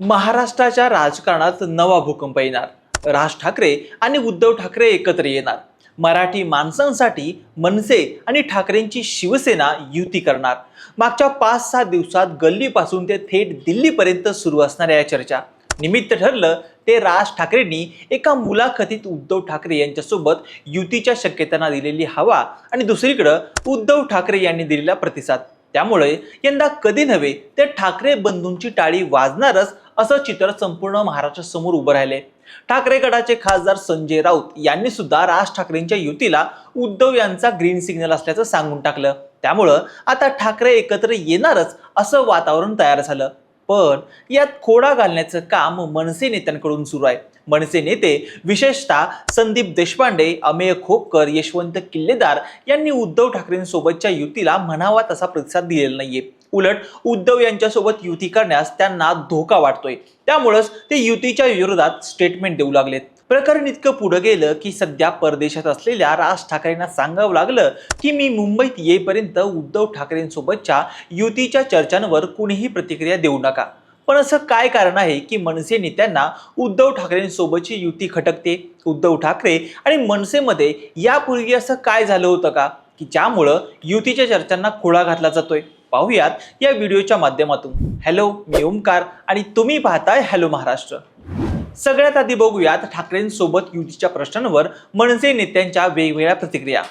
महाराष्ट्राच्या राजकारणात नवा भूकंप येणार. राज ठाकरे आणि उद्धव ठाकरे एकत्र येणार. मराठी माणसांसाठी मनसे आणि ठाकरेंची शिवसेना युती करणार. मागच्या पाच सहा दिवसात गल्लीपासून ते थेट दिल्लीपर्यंत सुरू असणाऱ्या या चर्चा. निमित्त ठरलं ते राज ठाकरेंनी एका मुलाखतीत उद्धव ठाकरे यांच्यासोबत युतीच्या शक्यतांना दिलेली हवा आणि दुसरीकडं उद्धव ठाकरे यांनी दिलेला प्रतिसाद. त्यामुळे यंदा कधी नव्हे ते ठाकरे बंधूंची टाळी वाजणारच असं चित्र संपूर्ण महाराष्ट्रासमोर उभं राहिले. ठाकरे गटाचे खासदार संजय राऊत यांनी सुद्धा राज ठाकरेंच्या युतीला उद्धव यांचा ग्रीन सिग्नल असल्याचं सांगून टाकलं. त्यामुळं आता ठाकरे एकत्र येणारच असं वातावरण तयार झालं. पण यात खोडा घालण्याचं काम मनसे नेत्यांकडून सुरू आहे. मनसे नेते विशेषतः संदीप देशपांडे अमेय खोपकर यशवंत किल्लेदार यांनी उद्धव ठाकरेंसोबतच्या युतीला म्हणावा तसा प्रतिसाद दिलेला नाहीये. उलट उद्धव यांच्यासोबत युती करण्यास त्यांना धोका वाटतोय. त्यामुळंच ते युतीच्या विरोधात स्टेटमेंट देऊ लागलेत. प्रकरण इतकं पुढं गेलं की सध्या परदेशात असलेल्या राज ठाकरेंना सांगावं लागलं की मी मुंबईत येईपर्यंत उद्धव ठाकरेंसोबतच्या युतीच्या चर्चांवर कुणीही प्रतिक्रिया देऊ नका. पण असं काय कारण आहे की मनसे नेत्यांना उद्धव ठाकरेंसोबतची युती खटकते? उद्धव ठाकरे आणि मनसेमध्ये यापूर्वी असं काय झालं होतं का? की ज्यामुळं युतीच्या चर्चांना खोळा घातला जातोय. पाहूयात या व्हिडिओच्या माध्यमातून. हॅलो मी ओमकार आणि तुम्ही पाहताय हॅलो महाराष्ट्र. सगळ्यात आधी बघूयात ठाकरेंसोबत युतीच्या प्रश्नांवर मनसे नेत्यांच्या वेगवेगळ्या प्रतिक्रिया.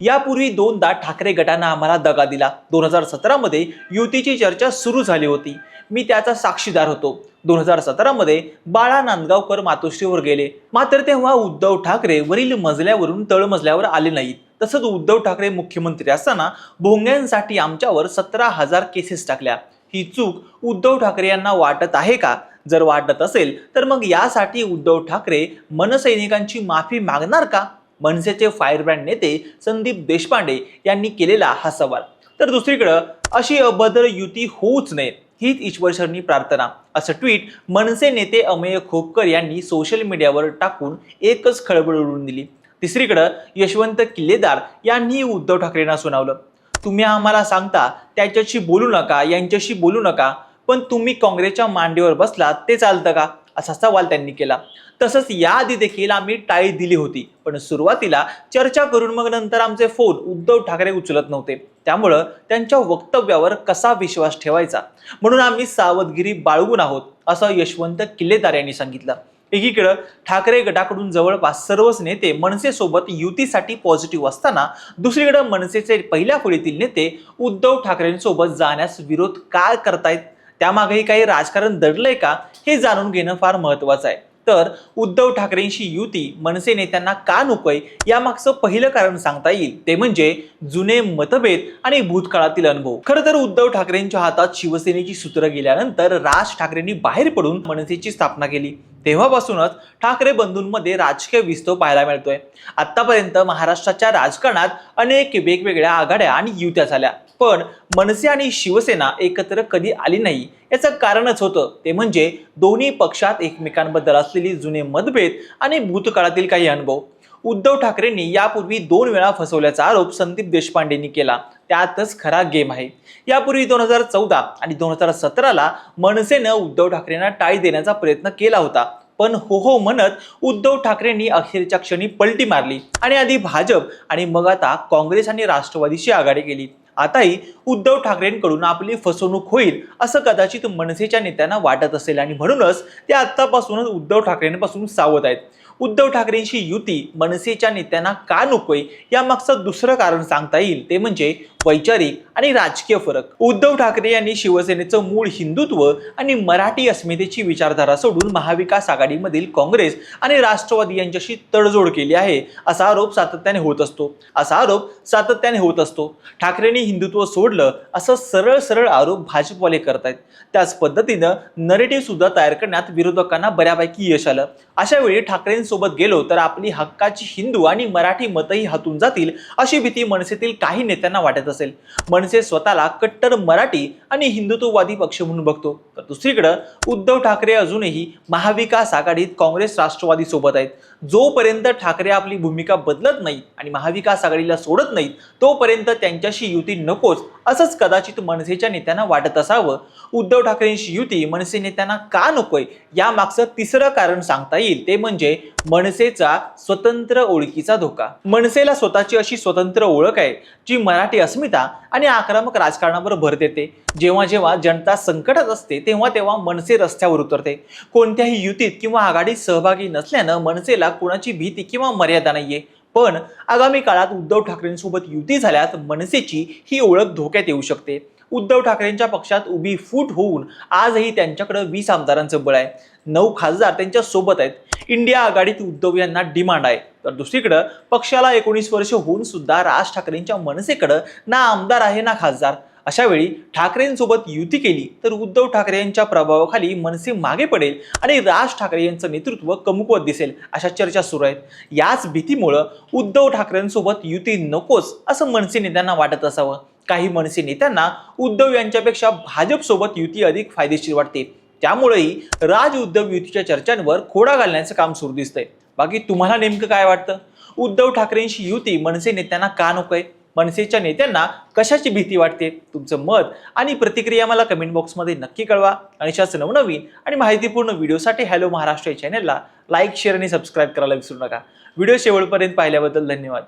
यापूर्वी दोनदा ठाकरे गटानं आम्हाला दगा दिला. दोन हजार सतरामध्ये युतीची चर्चा सुरू झाली होती. मी त्याचा साक्षीदार होतो. दोन हजार सतरामध्ये बाळा नांदगावकर मातोश्रीवर गेले. मात्र तेव्हा उद्धव ठाकरे वरील मजल्यावरून तळमजल्यावर आले नाहीत. तसंच उद्धव ठाकरे मुख्यमंत्री असताना भोंग्यांसाठी आमच्यावर सतरा हजार केसेस टाकल्या. ही चूक उद्धव ठाकरे यांना वाटत आहे का? जर वाटत असेल तर मग यासाठी उद्धव ठाकरे मनसैनिकांची माफी मागणार का? मनसेचे फायरब्रँड नेते संदीप देशपांडे यांनी केलेला हा सवाल. तर दुसरीकडं अशी अभद्र युती होऊच नये हीच ईश्वरशरणी प्रार्थना. असं ट्विट मनसे नेते अमेय खोपकर यांनी सोशल मीडियावर टाकून एकच खळबळ उडवून दिली. तिसरीकडं यशवंत किल्लेदार यांनी उद्धव ठाकरेंना सुनावलं. तुम्ही आम्हाला सांगता त्याच्याशी बोलू नका यांच्याशी बोलू नका पण तुम्ही काँग्रेसच्या मांडीवर बसलात ते चालतं का? असा सवाल त्यांनी केला. तसंच याआधी देखील आम्ही टाळी दिली होती पण सुरुवातीला चर्चा करून मग नंतर आमचे फोन उद्धव ठाकरे उचलत नव्हते. त्यामुळं त्यांच्या वक्तव्यावर कसा विश्वास ठेवायचा? म्हणून आम्ही सावधगिरी बाळगून आहोत असं यशवंत किल्लेदार यांनी सांगितलं. एकीकडं ठाकरे गटाकडून जवळपास सर्वच नेते मनसेसोबत युतीसाठी पॉझिटिव्ह असताना दुसरीकडं मनसेचे पहिल्या फळीतील नेते उद्धव ठाकरेंसोबत जाण्यास विरोध का करतायत? त्यामागेही काही राजकारण दडलंय का? हे जाणून घेणं फार महत्वाचं आहे. तर उद्धव ठाकरेंशी युती मनसे नेत्यांना का नकोय? यामागचं पहिलं कारण सांगता येईल. ते म्हणजे जुने मतभेद आणि भूतकाळातील अनुभव. खरं तर उद्धव ठाकरेंच्या हातात शिवसेनेची सूत्र गेल्यानंतर राज ठाकरेंनी बाहेर पडून मनसेची स्थापना केली. तेव्हापासूनच ठाकरे बंधूंमध्ये राजकीय विस्तव पाहायला मिळतोय. आतापर्यंत महाराष्ट्राच्या राजकारणात अनेक वेगवेगळ्या आघाड्या आणि युत्या झाल्या. पण मनसे आणि शिवसेना एकत्र कधी आली नाही याचं कारणच होतं. ते म्हणजे दोन्ही पक्षात एकमेकांबद्दल असलेली जुने मतभेद आणि भूतकाळातील काही अनुभव. उद्धव ठाकरेंनी यापूर्वी दोन वेळा फसवल्याचा आरोप संदीप देशपांडेंनी केला. त्यातच खरा गेम आहे. यापूर्वी दोन हजार चौदा आणि दोन हजार सतराला मनसेनं उद्धव ठाकरेंना टाळी देण्याचा प्रयत्न केला होता. पण हो हो म्हणत उद्धव ठाकरेंनी अखेरच्या क्षणी पलटी मारली आणि आधी भाजप आणि मग आता काँग्रेस आणि राष्ट्रवादीशी आघाडी केली. आताही उद्धव ठाकरेंकडून आपली फसवणूक होईल असं कदाचित मनसेच्या नेत्यांना वाटत असेल आणि म्हणूनच ते आतापासूनच उद्धव ठाकरेंपासून सावध आहेत. उद्धव ठाकरेंशी युती मनसेच्या नेत्यांना का नकोय यामागचं दुसरं कारण सांगता येईल. ते म्हणजे वैचारिक आणि राजकीय फरक. उद्धव ठाकरे यांनी शिवसेनेचं मूळ हिंदुत्व आणि मराठी अस्मितेची विचारधारा सोडून महाविकास आघाडीमधील काँग्रेस आणि राष्ट्रवादी यांच्याशी तडजोड केली आहे असा आरोप सातत्याने होत असतो. असा आरोप सातत्याने होत असतो. ठाकरेंनी हिंदुत्व सोडलं असं सरळ सरळ आरोप भाजपवाले करतायत. त्याच पद्धतीनं नरेटिव्ह सुद्धा तयार करण्यात विरोधकांना बऱ्यापैकी यश आलं. अशा वेळी ठाकरें सोबत गेलो तर आपली हक्काची हिंदू आणि मराठी मतही हातून जातील अशी भीती मनसेतील काही नेत्यांना वाटत असेल. मनसे स्वतःला कट्टर मराठी आणि हिंदुत्ववादी पक्ष म्हणून बघतो. तर दुसरीकडं उद्धव ठाकरे अजूनही महाविकास आघाडीत काँग्रेस राष्ट्रवादी सोबत आहेत. जोपर्यंत ठाकरे आपली भूमिका बदलत नाही आणि महाविकास आघाडीला सोडत नाहीत तोपर्यंत त्यांच्याशी युती नकोच असंच कदाचित मनसेच्या नेत्यांना वाटत असावं. उद्धव ठाकरेंशी युती मनसे नेत्यांना का नकोय? यामागचं तिसरं कारण सांगता येईल ते म्हणजे मनसेचा स्वतंत्र ओळखीचा धोका. मनसेला स्वतःची अशी स्वतंत्र ओळख आहे जी मराठी अस्मिता आणि आक्रमक राजकारणावर भर देते. जेव्हा जेव्हा जनता संकटात असते तेव्हा तेव्हा मनसे रस्त्यावर उतरते. कोणत्याही युतीत किंवा आघाडीत सहभागी नसल्यानं मनसेला कोणाची भीती किंवा मर्यादा नाहीये. पण आगामी काळात उद्धव ठाकरेंसोबत युती झाल्यास मनसेची ही ओळख धोक्यात येऊ शकते. उद्धव ठाकरेंच्या पक्षात उभी फूट होऊन आजही त्यांच्याकडे वीस आमदारांचं बळ आहे. नऊ खासदार त्यांच्यासोबत आहेत. इंडिया आघाडीत उद्धव यांना डिमांड आहे. तर दुसरीकडं पक्षाला एकोणीस वर्ष होऊन सुद्धा राज ठाकरेंच्या मनसेकडं ना आमदार आहे ना खासदार. अशा वेळी ठाकरेंसोबत युती केली तर उद्धव ठाकरे यांच्या प्रभावाखाली मनसे मागे पडेल आणि राज ठाकरे यांचं नेतृत्व कमकुवत दिसेल अशा चर्चा सुरू आहेत. याच भीतीमुळं उद्धव ठाकरेंसोबत युती नकोच असं मनसे नेत्यांना वाटत असावं. काही मनसे नेत्यांना उद्धव यांच्यापेक्षा भाजपसोबत युती अधिक फायदेशीर वाटते. त्यामुळेही राज उद्धव युतीच्या चर्चांवर खोडा घालण्याचं काम सुरू दिसतंय. बाकी तुम्हाला नेमकं काय वाटतं? उद्धव ठाकरेंशी युती मनसे नेत्यांना का नकोय? मनसेच्या नेत्यांना कशाची भीती वाटते? तुमचं मत आणि प्रतिक्रिया मला कमेंट बॉक्समध्ये नक्की कळवा. आणि अशाच नवनवीन आणि माहितीपूर्ण व्हिडिओसाठी हॅलो महाराष्ट्र या चॅनलला लाईक शेअर आणि सबस्क्राईब करायला विसरू नका. व्हिडिओ शेवटपर्यंत पाहिल्याबद्दल धन्यवाद.